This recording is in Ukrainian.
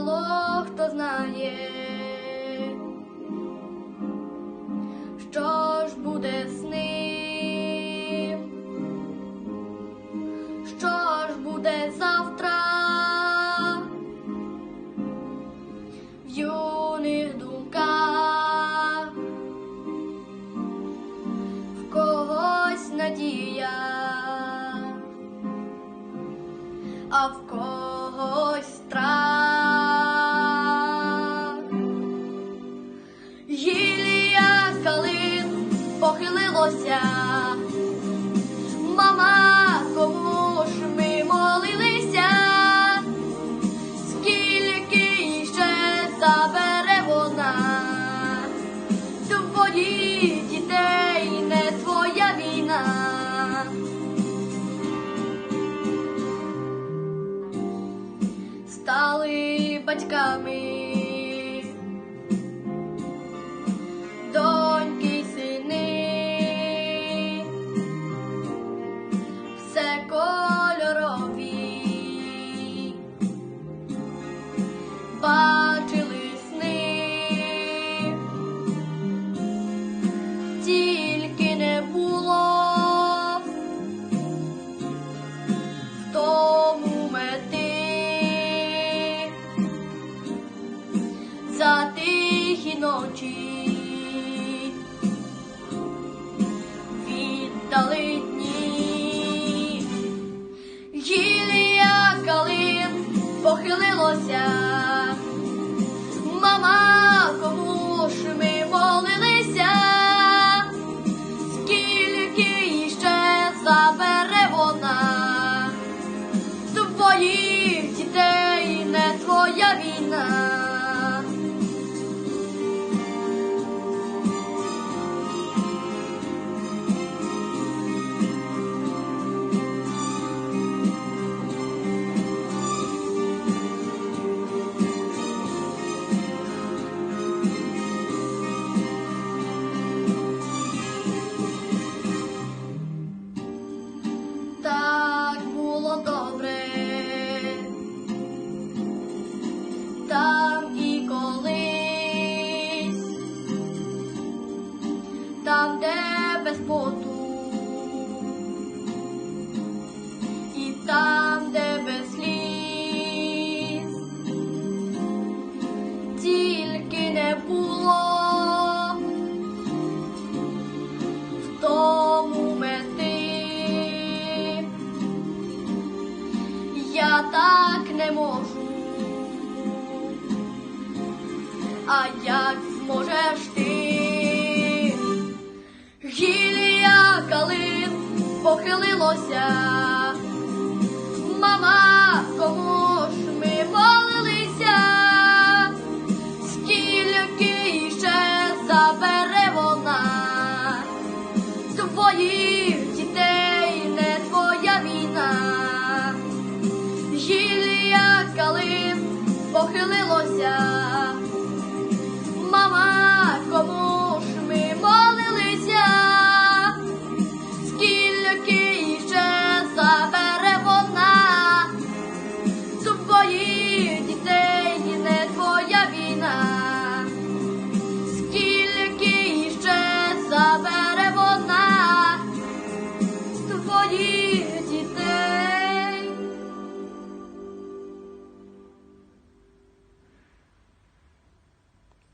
мало хто знає, що ж буде з ним, що ж буде завтра? В юних думках, в когось надія, а в когось Гілія калин похилилося. Мама, кому ж ми молилися? Скільки ще забере вона? Твоїх дітей не твоя війна. Стали батьками, бачили сни, тільки не було в тому мети. За тихі ночі віддали дні, похилилося. Твоїх дітей не твоя війна. Я так не можу. А як зможеш ти? Гілія калин похилилося. Мама, кому ж ми молилися? Скільки ще забере вона? Твої 我眼泪落下